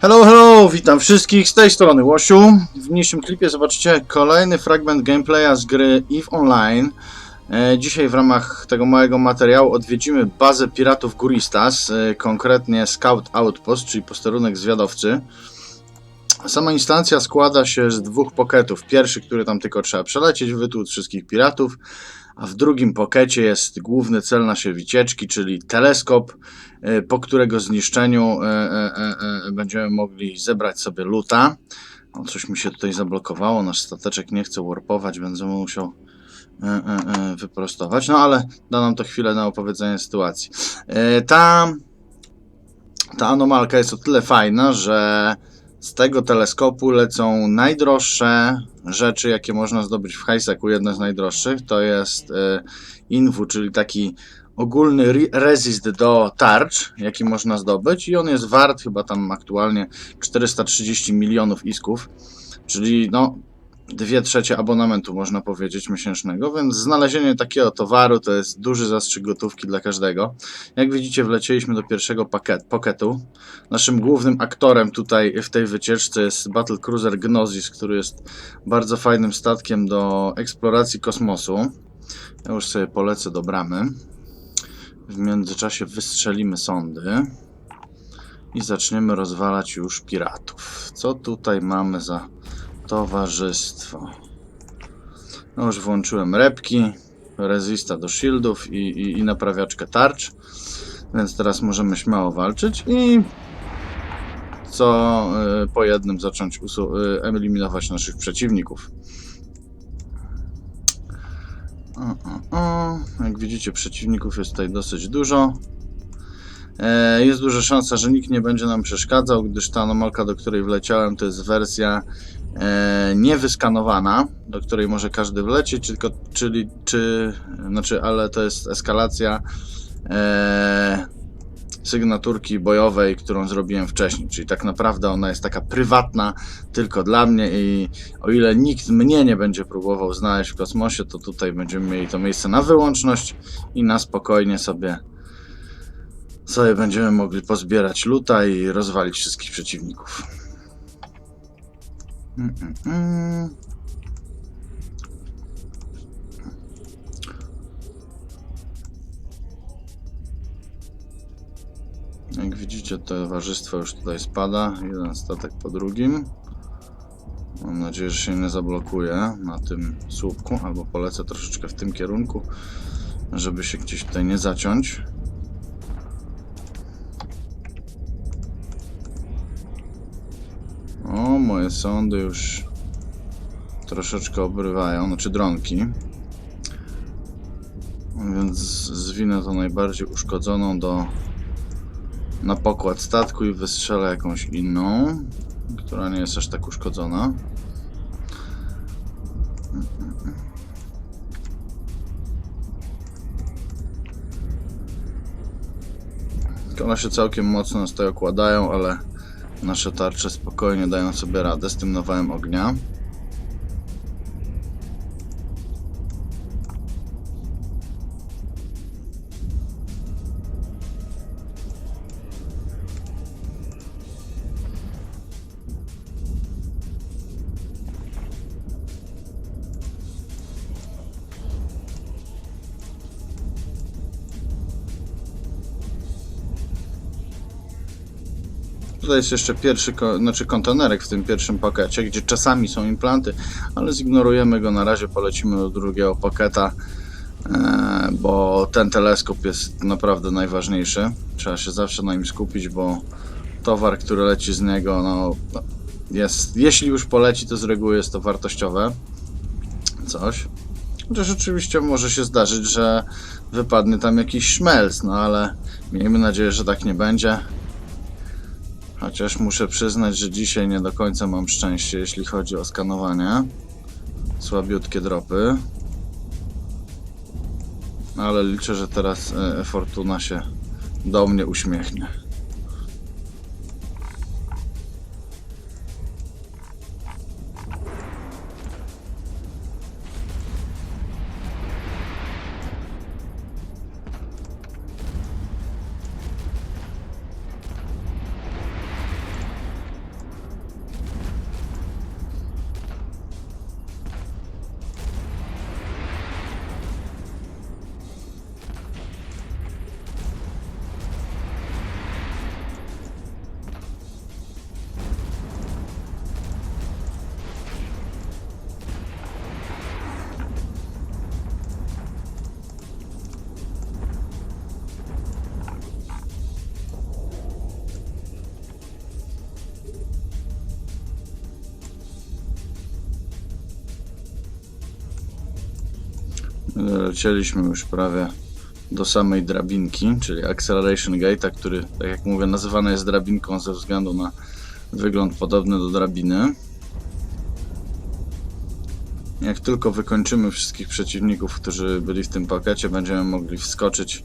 Hello, hello, witam wszystkich z tej strony Łosiu. W dzisiejszym klipie zobaczycie kolejny fragment gameplaya z gry EVE Online. E, Dzisiaj w ramach tego małego materiału odwiedzimy bazę piratów Guristas, e, konkretnie Scout Outpost, czyli posterunek zwiadowcy. Sama instancja składa się z dwóch poketów. Pierwszy, który tam tylko trzeba przelecieć, wytłuc wszystkich piratów, a w drugim pokecie jest główny cel naszej wycieczki, czyli teleskop, e, po którego zniszczeniu e, e, będziemy mogli zebrać sobie luta. O, coś mi się tutaj zablokowało, nasz stateczek nie chce warpować, będziemy musiał wyprostować, no ale da nam to chwilę na opowiedzenie sytuacji. Ta, ta anomalka jest o tyle fajna, że z tego teleskopu lecą najdroższe rzeczy, jakie można zdobyć w hajseku. Jedne z najdroższych to jest e, Inwu, czyli taki ogólny re- resist do tarcz, jaki można zdobyć i on jest wart chyba tam aktualnie 430 milionów isków, czyli no dwie trzecie abonamentu można powiedzieć miesięcznego, więc znalezienie takiego towaru to jest duży zastrzyk gotówki dla każdego. Jak widzicie wlecieliśmy do pierwszego paket, pocketu. Naszym głównym aktorem tutaj w tej wycieczce jest Battle Cruiser Gnosis, który jest bardzo fajnym statkiem do eksploracji kosmosu. Ja już sobie polecę do bramy. W międzyczasie wystrzelimy sondy i zaczniemy rozwalać już piratów. Co tutaj mamy za towarzystwo? No już włączyłem repki, rezista do shieldów i, i, i naprawiaczkę tarcz, więc teraz możemy śmiało walczyć i co y, po jednym zacząć y, eliminować naszych przeciwników. O, o, o. Jak widzicie, przeciwników jest tutaj dosyć dużo. E, Jest duża szansa, że nikt nie będzie nam przeszkadzał, gdyż ta anomalka, do której wleciałem, to jest wersja niewyskanowana, do której może każdy wlecieć, tylko, czyli, czy, znaczy, ale to jest eskalacja e, sygnaturki bojowej, którą zrobiłem wcześniej, czyli tak naprawdę ona jest taka prywatna tylko dla mnie i o ile nikt mnie nie będzie próbował znaleźć w kosmosie, to tutaj będziemy mieli to miejsce na wyłączność i na spokojnie sobie sobie będziemy mogli pozbierać luta i rozwalić wszystkich przeciwników. Mm, mm, mm. Jak widzicie, towarzystwo już tutaj spada, jeden statek po drugim. Mam nadzieję, że się nie zablokuje na tym słupku, albo polecę troszeczkę w tym kierunku, żeby się gdzieś tutaj nie zaciąć. Moje sądy już troszeczkę obrywają, znaczy dronki. Więc zwinę to najbardziej uszkodzoną do na pokład statku i wystrzelę jakąś inną, która nie jest aż tak uszkodzona. One się całkiem mocno nas tutaj okładają, ale nasze tarcze spokojnie dają sobie radę z tym nawałem ognia. Tutaj jest jeszcze pierwszy, znaczy kontenerek w tym pierwszym pakecie, gdzie czasami są implanty, ale zignorujemy go na razie, polecimy do drugiego paketa, e, bo ten teleskop jest naprawdę najważniejszy. Trzeba się zawsze na nim skupić, bo towar, który leci z niego, no, jest, jeśli już poleci, to z reguły jest to wartościowe coś. Chociaż oczywiście może się zdarzyć, że wypadnie tam jakiś szmelc, no ale miejmy nadzieję, że tak nie będzie. Chociaż muszę przyznać, że dzisiaj nie do końca mam szczęście, jeśli chodzi o skanowanie. Słabiutkie dropy. Ale liczę, że teraz e, Fortuna się do mnie uśmiechnie. Lecieliśmy już prawie do samej drabinki, czyli Acceleration Gate'a, który, tak jak mówię, nazywany jest drabinką ze względu na wygląd podobny do drabiny. Jak tylko wykończymy wszystkich przeciwników, którzy byli w tym pakiecie, będziemy mogli wskoczyć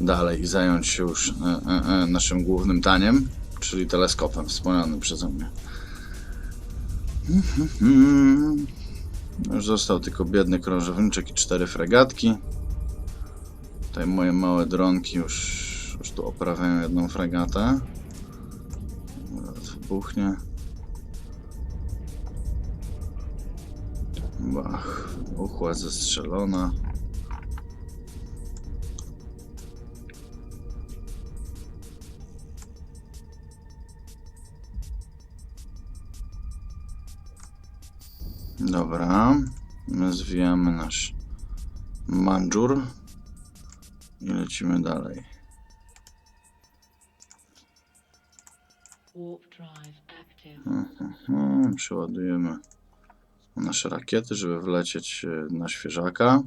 dalej i zająć się już e, e, e, naszym głównym taniem, czyli teleskopem wspomnianym przeze mnie. Już został tylko biedny krążowniczek i cztery fregatki. Tutaj moje małe dronki już, już tu oprawiają jedną fregatę. Zaraz wybuchnie. Bach, wybuchła, zestrzelona. Dobra, my zwijamy nasz mandżur i lecimy dalej. Mhm, Przeładujemy nasze rakiety, żeby wlecieć e, na świeżaka.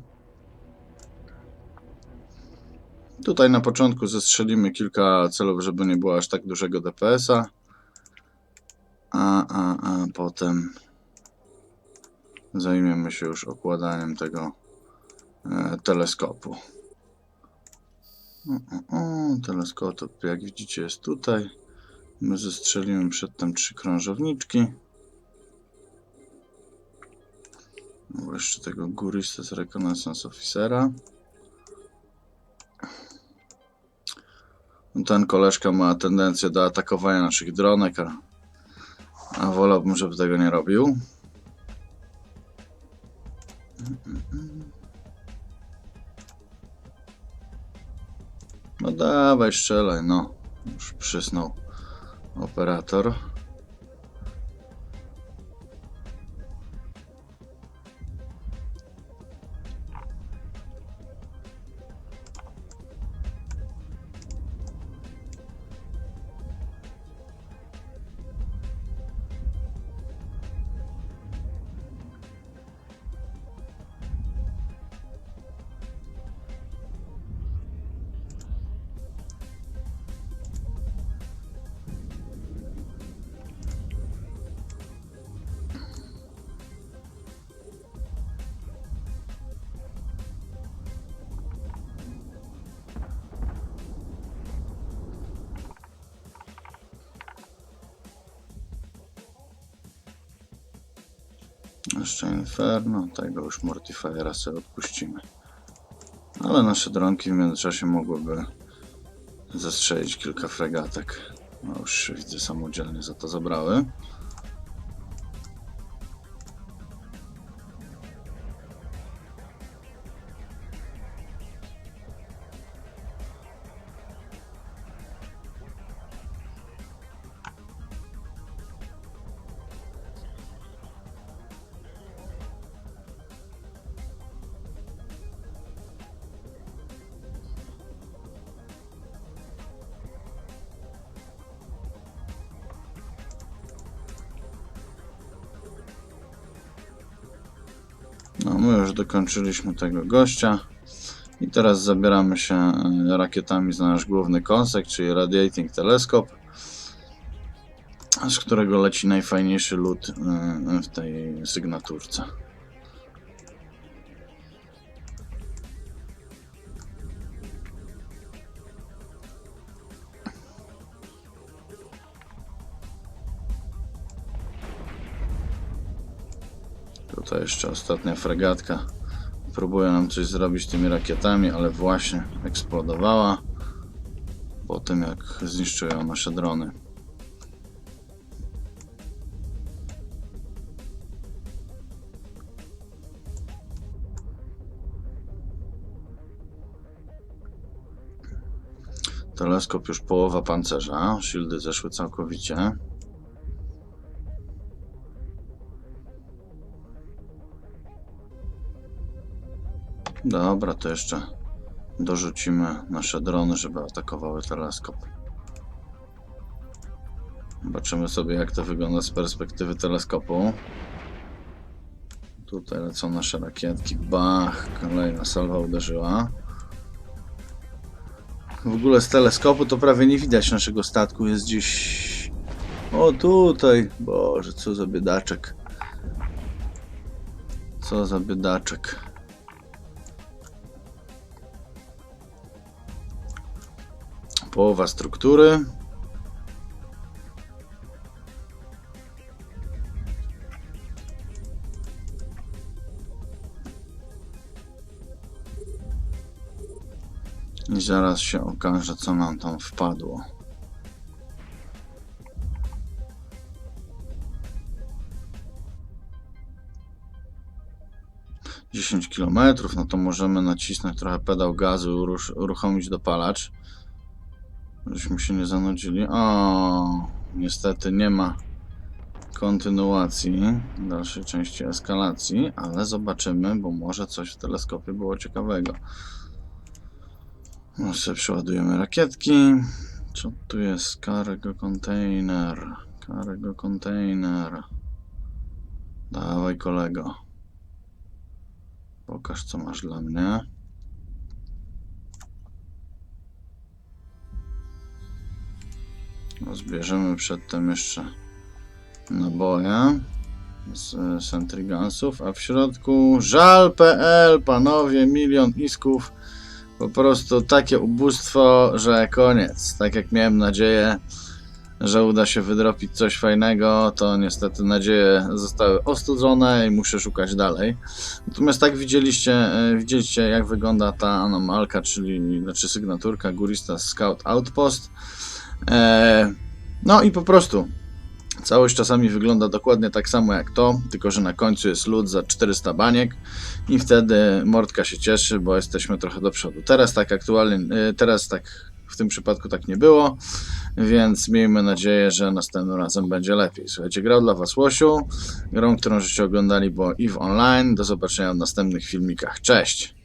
Tutaj na początku zestrzelimy kilka celów, żeby nie było aż tak dużego DPS-a. A, a, a potem zajmiemy się już okładaniem tego e, teleskopu. O, o, o, teleskop, jak widzicie, jest tutaj. My zestrzelimy przedtem trzy krążowniczki. No jeszcze tego górista z Reconnaissance Officera. No Ten koleżka ma tendencję do atakowania naszych dronek, a, a wolałbym, żeby tego nie robił. No dawaj, strzelaj, no. Już przysnął operator. Jeszcze Inferno, tego już Mortifiera sobie odpuścimy. Ale nasze dronki w międzyczasie mogłyby zestrzelić kilka fregatek. No już widzę samodzielnie za to zabrały. No, my już dokończyliśmy tego gościa. I teraz zabieramy się e, rakietami za nasz główny kąsek, czyli Radiating Telescope, z którego leci najfajniejszy lód e, w tej sygnaturce. Tutaj jeszcze ostatnia fregatka. Próbuje nam coś zrobić tymi rakietami, ale właśnie eksplodowała po tym, jak zniszczyły nasze drony. Teleskop już połowa pancerza, shieldy zeszły całkowicie. Dobra, to jeszcze dorzucimy nasze drony, żeby atakowały teleskop. Zobaczymy sobie, jak to wygląda z perspektywy teleskopu. Tutaj lecą nasze rakietki. Bach, kolejna salwa uderzyła. W ogóle z teleskopu to prawie nie widać naszego statku. Jest gdzieś. O, tutaj. Boże, co za biedaczek. Co za biedaczek. Połowa struktury. I zaraz się okaże, co nam tam wpadło. Dziesięć kilometrów, no to możemy nacisnąć trochę pedał gazu i uruchomić dopalacz. Żeśmy się nie zanudzili. O, niestety nie ma kontynuacji dalszej części eskalacji, ale zobaczymy, bo może coś w teleskopie było ciekawego. No sobie przeładujemy rakietki. Co tu jest? Cargo container. Cargo container. Dawaj kolego. Pokaż co masz dla mnie. Zbierzemy przedtem jeszcze naboje z e, Sentry Gunsów, a w środku żal.pl, panowie, milion isków. Po prostu takie ubóstwo, że koniec. Tak jak miałem nadzieję, że uda się wydropić coś fajnego, to niestety nadzieje zostały ostudzone i muszę szukać dalej. Natomiast tak widzieliście, e, widzieliście jak wygląda ta anomalka, czyli znaczy sygnaturka Gurista Scout Outpost. E, no i po prostu całość czasami wygląda dokładnie tak samo jak to, tylko że na końcu jest lód za 400 baniek i wtedy mordka się cieszy, bo jesteśmy trochę do przodu. Teraz tak aktualnie, e, teraz tak w tym przypadku tak nie było, więc miejmy nadzieję, że następnym razem będzie lepiej. Słuchajcie, grał dla Was Łosiu, grą, którą żeście oglądali było EVE Online. Do zobaczenia w następnych filmikach. Cześć!